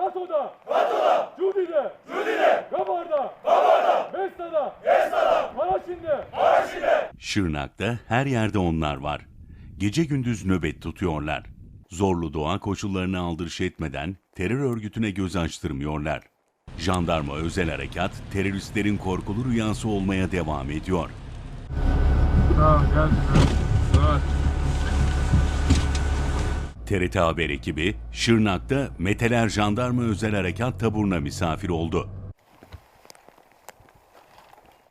NATO'da, NATO'da, Cudi'de, Cudi'de, Gabar'da, Gabar'da, Vesta'da, Vesta'da, Maraşin'de, Maraşin'de. Şırnak'ta her yerde onlar var. Gece gündüz nöbet tutuyorlar. Zorlu doğa koşullarına aldırış etmeden terör örgütüne göz açtırmıyorlar. Jandarma özel harekat teröristlerin korkulu rüyası olmaya devam ediyor. Tamam geldim. TRT Haber ekibi Şırnak'ta Meteler Jandarma Özel Harekat taburuna misafir oldu.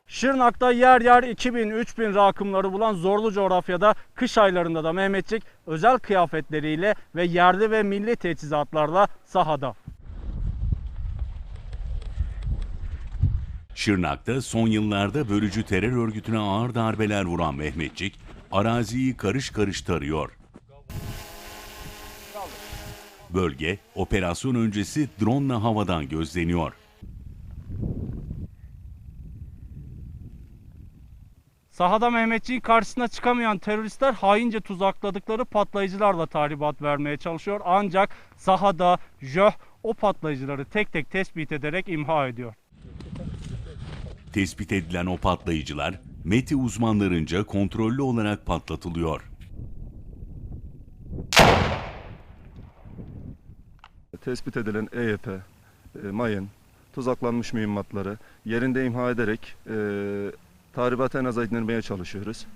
Şırnak'ta yer yer 2000-3000 rakımları bulan zorlu coğrafyada kış aylarında da Mehmetçik özel kıyafetleriyle ve yerli ve milli teçhizatlarla sahada. Şırnak'ta son yıllarda bölücü terör örgütüne ağır darbeler vuran Mehmetçik, araziyi karış karış tarıyor. Bölge, operasyon öncesi drone havadan gözleniyor. Sahada Mehmetçiğin karşısına çıkamayan teröristler haince tuzakladıkları patlayıcılarla tahribat vermeye çalışıyor. Ancak sahada JÖH o patlayıcıları tek tek tespit ederek imha ediyor. Tespit edilen o patlayıcılar, METI uzmanlarınca kontrollü olarak patlatılıyor. Tespit edilen EYP, e, mayın, tuzaklanmış mühimmatları yerinde imha ederek e, tahribatı en aza indirmeye çalışıyoruz.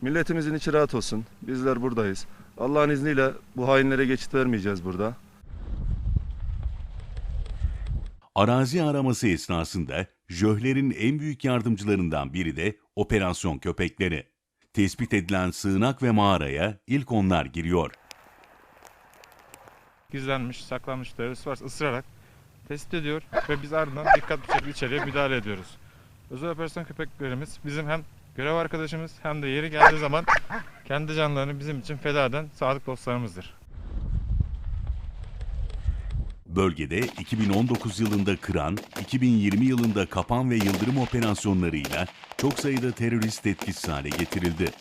Milletimizin içi rahat olsun. Bizler buradayız. Allah'ın izniyle bu hainlere geçit vermeyeceğiz burada. Arazi araması esnasında jöhlerin en büyük yardımcılarından biri de operasyon köpekleri. Tespit edilen sığınak ve mağaraya ilk onlar giriyor. Gizlenmiş, saklanmış terörist varsa ısırarak tespit ediyor ve biz ardından dikkat bir şekilde içeriye müdahale ediyoruz. Özel operasyon köpeklerimiz bizim hem görev arkadaşımız hem de yeri geldiği zaman kendi canlarını bizim için feda eden sadık dostlarımızdır. Bölgede 2019 yılında Kıran, 2020 yılında Kapan ve Yıldırım operasyonlarıyla çok sayıda terörist etkisiz hale getirildi.